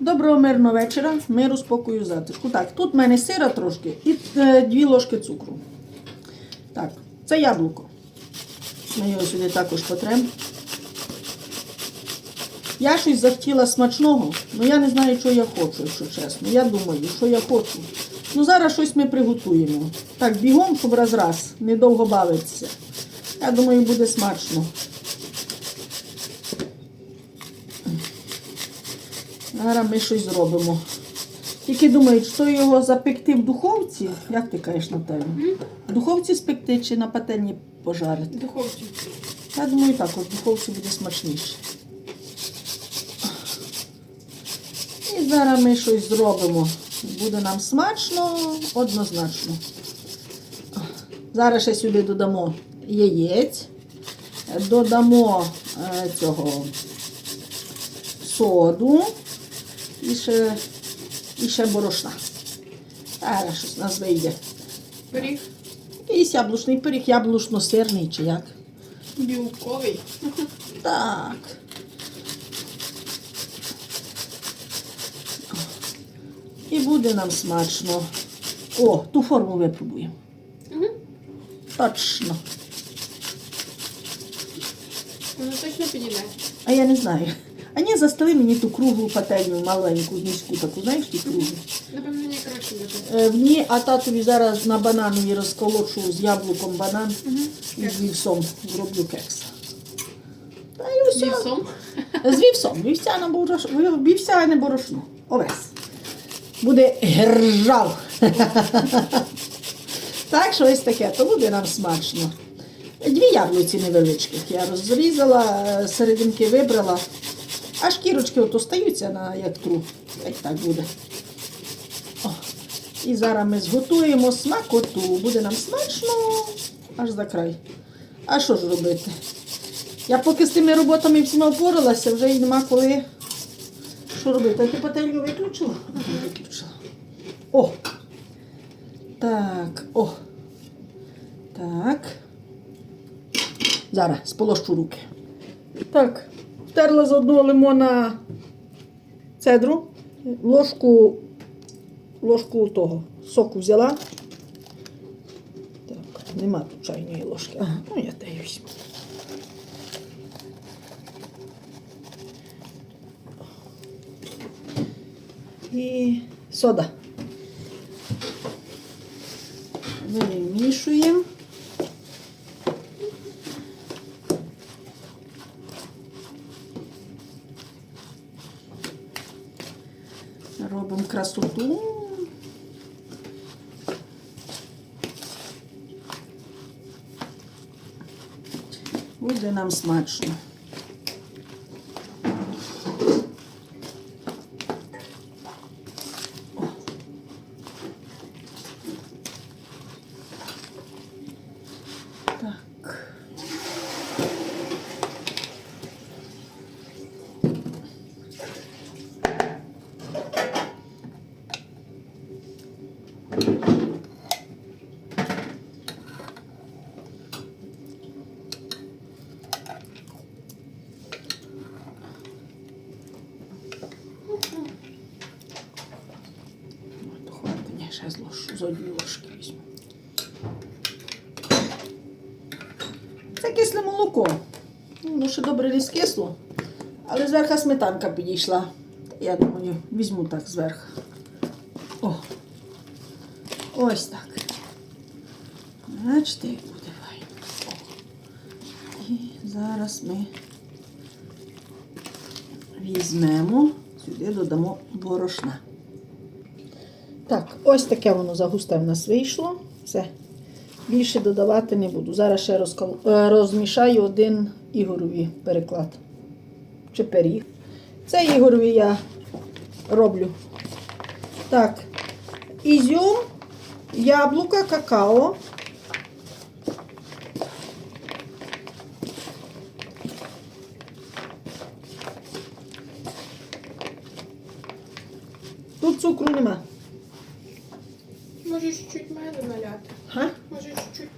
Доброго мирного вечора, миру, спокою, затишку. Так, тут в мене сира трошки і е, дві ложки цукру. Так, це яблуко. Ми його сюди також потремо. Я щось захотіла смачного, але я не знаю, що я хочу, якщо чесно. Я думаю, що я хочу. Ну зараз щось ми приготуємо. Так, бігом, щоб раз раз, недовго бавитися. Я думаю, буде смачно. Зараз ми щось зробимо. Тільки думають, що його запекти в духовці. Як ти кажеш, Наталя? В духовці спекти чи на пательні пожарити? Духовці. Я думаю, так, от в духовці буде смачніше. І зараз ми щось зробимо. Буде нам смачно, однозначно. Зараз ще сюди додамо яєць, додамо е, цього соду і ще, і ще борошна. Зараз щось нас вийде. Пиріг Якийсь яблучний пиріг, яблучно-сирний чи як. білковий. Так. І буде нам смачно. О, ту форму випробуємо. Угу. Точно. Воно точно підійде. А я не знаю. А ні, застели мені ту круглу пательню, маленьку, низьку таку, знаєш, ті круглі. Напевно, мені краще буде. Е, в ній, а татові зараз на бананові розколочу з яблуком банан Угу. і з вівсом зроблю кекс. Та і все. Вівсом. З вівсом. Вівсяне борошно. Вівсяне борошно. Овес. Буде гержав. так, що ось таке, то буде нам смачно. Дві яблуці невеличких я розрізала, е, серединки вибрала, а шкірочки от остаються на як тру. Як так буде. О. І зараз ми зготуємо смакоту. Буде нам смачно аж за край. А що ж робити? Я поки з тими роботами всіма впоралася, вже й нема коли. Що робити? А ти пательню виключила? Виключила. О! Так, о. Так. Зараз сполощу руки. Так, втерла з одного лимона цедру, ложку, ложку того соку взяла. Так, нема тут чайної ложки. Ага, ну я візьму. і сода. Вимішуємо. Буде нам смачно. Так. От, хватить, ні, ще з ложку, з однієї ложки візьму. Це кисле молоко. Ну, ще добре не скисло, але зверху сметанка підійшла. Я думаю, візьму так зверху. О. Ось так. Бачите, як буде файно. І зараз ми візьмемо, сюди додамо борошна. Так, ось таке воно загусте в нас вийшло. Все. Більше додавати не буду. Зараз ще розкол... е, розмішаю один ігорові переклад. Чи пиріг. Це ігорові я роблю. Так, ізюм, яблука, какао. Тут цукру нема. Може, чуть-чуть меду наляти. Га? Може, чуть-чуть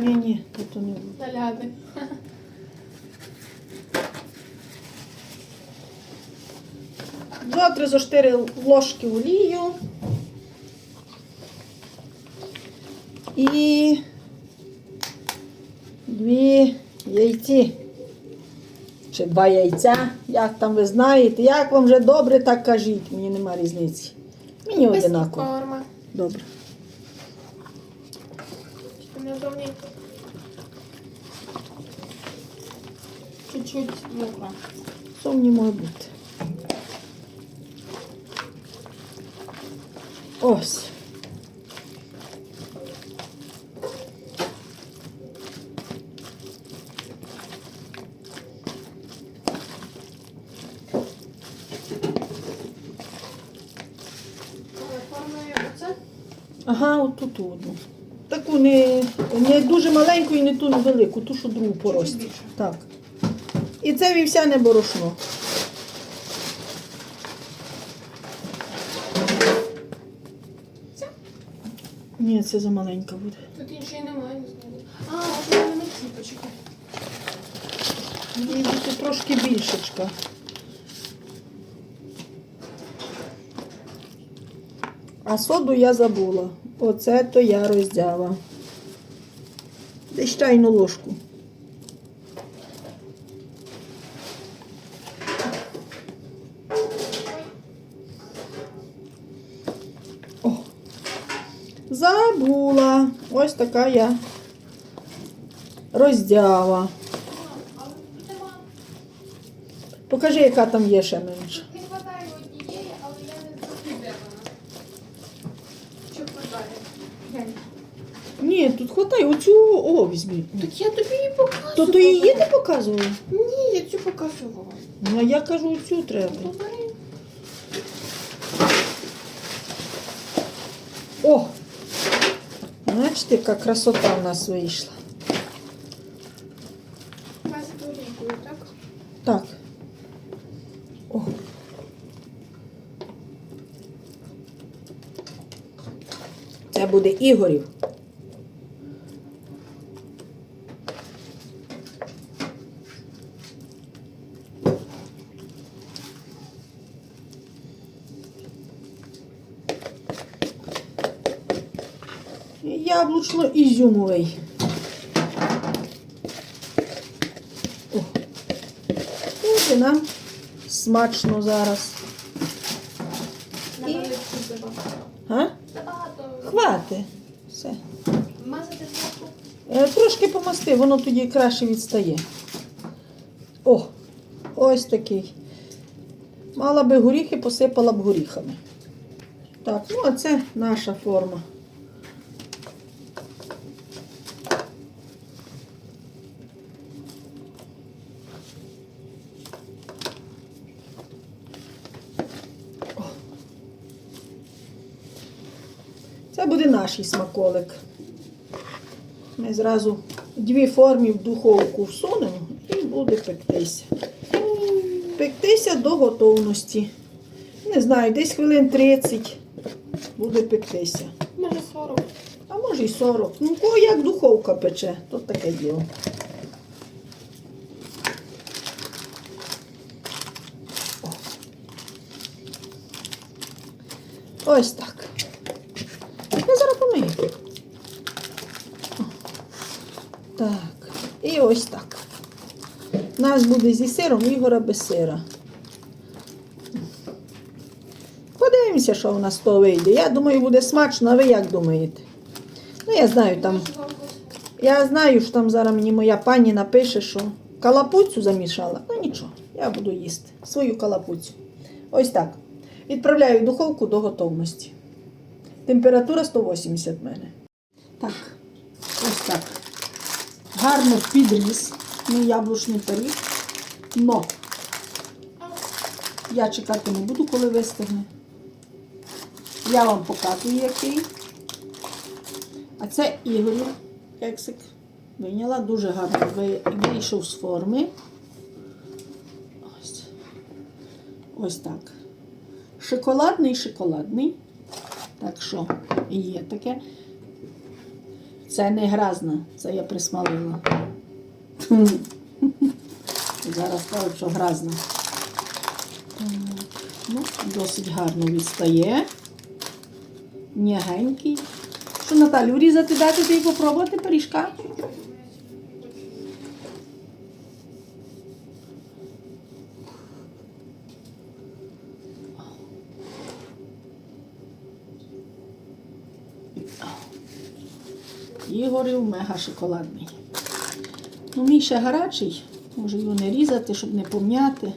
Ні, наляти. ні, тут не буде. Наляти. 2-3 зо 4 ложки олію. І дві яйці. Чи два яйця, як там ви знаєте. Як вам вже добре, так кажіть. Мені нема різниці. Мені одинаково. форма. Добре. Назовні. Чуть-чуть мокро. Сумні може бути. Ось. Ага, отут одну. Таку не, не дуже маленьку і не ту велику, ту, що другу по рості. більше. Так. І це вівсяне борошно. Ні, це замаленька буде. Тут іншої немає, не знаю. А, от на ці, почекай. Мені бути трошки більшечка. А соду я забула. Оце то я роздяла. Десь чайну ложку. О, забула. Ось така я роздяла. Покажи, яка там є ще менше. Не хватає однієї, але я не знаю, де вона. Чи хватає? Глянь. Ні, тут хватає оцю о, візьмі. Так я тобі її показувала. То ти її не показувала? Ні, я цю показувала. Ну, а я кажу, оцю треба. Ну, бери. О! Бачите, яка красота в нас вийшла. Без олійкою, так? Так. О. Це буде Ігорів. Яблучно-ізюмовий. О. Буде нам смачно зараз. Напевно. А? Хвати. Все. Мазати. Е, Трошки помасти, воно тоді краще відстає. О, ось такий. Мала би горіхи, посипала б горіхами. Так, ну а це наша форма. Це буде наш смаколик. Ми зразу дві форми в духовку всунемо і буде пектися. Пектися до готовності. Не знаю, десь хвилин 30 буде пектися. Може 40. А може й 40. Ну, кого як духовка пече, то таке діло. Ось так. Я зараз помию. О. Так. І ось так. У нас буде зі сиром, Ігора без сира. Подивимося, що у нас то вийде. Я думаю, буде смачно, а ви як думаєте? Ну, я знаю, там. Я знаю, що там зараз мені моя пані напише, що калапуцю замішала. Ну нічого, я буду їсти свою калапуцю. Ось так. Відправляю духовку до готовності. Температура 180 в мене. Так, ось так. Гарно підріс мій яблучний пиріг. Но я чекати не буду, коли вистигне. Я вам показую, який. А це Ігорів кексик. Вийняла дуже гарно вийшов з форми. Ось. Ось так. Шоколадний, шоколадний. Так що є таке. Це не гразна, це я присмалила. Зараз кажуть, що гразна. Ну, досить гарно відстає. Нягенький. Що, Наталю, різати дати і попробувати пиріжка? Ігорів мега шоколадний. Ну, мій ще гарячий. Може його не різати, щоб не пом'яти.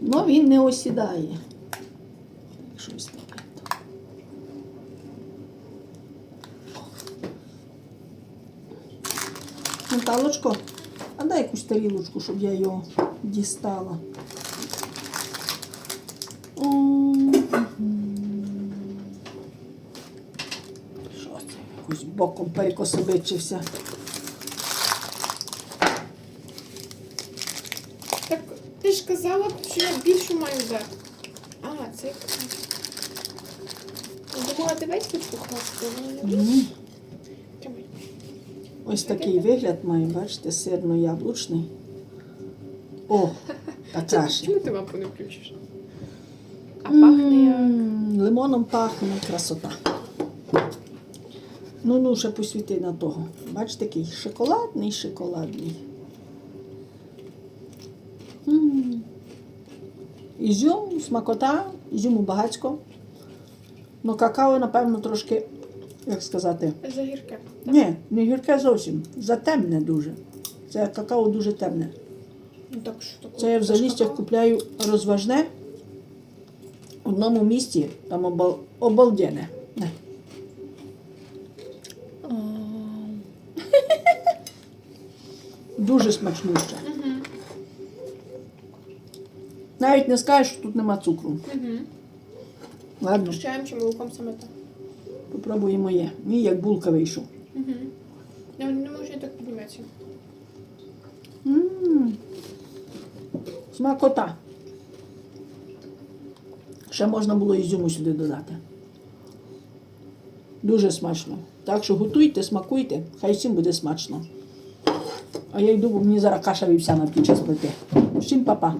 Ну, він не осідає. Щось таке. Наталочко, дай якусь тарілочку, щоб я його дістала. Що це? Якось боком перекособичився. Так ти ж казала, що я більшу маю взяти. А, це Думала, ти весь тут покласти, Ні. Ось такий вигляд має, бачите, сирно-яблучний. О, а краще. Чому ти лампу не включиш? А пахне як. Лимоном пахне красота. Ну, ну, ще посвіти на того. Бачите, такий шоколадний, шоколадний. М. Ізюм, смакота, ізюму багацько. Ну, какао, напевно, трошки, як сказати, Загірке. ні, не гірке зовсім. Затемне дуже. Це какао дуже темне. Ну так що таке? Це я в залістях купляю розважне. В одному місці там обал... обалденне. Не. Дуже смачнуще. Угу. Навіть не скажеш, що тут нема цукру. Угу. Ладно, З чаєм чи молоком саме так. Попробуємо моє. Мій як булка вийшов. Угу. Я не можу я так підніматися. Смакота. Ще можна було ізюму сюди додати. Дуже смачно. Так що готуйте, смакуйте, хай всім буде смачно. А я йду, бо мені зараз каша вівсяна в час плити. Всім па-па.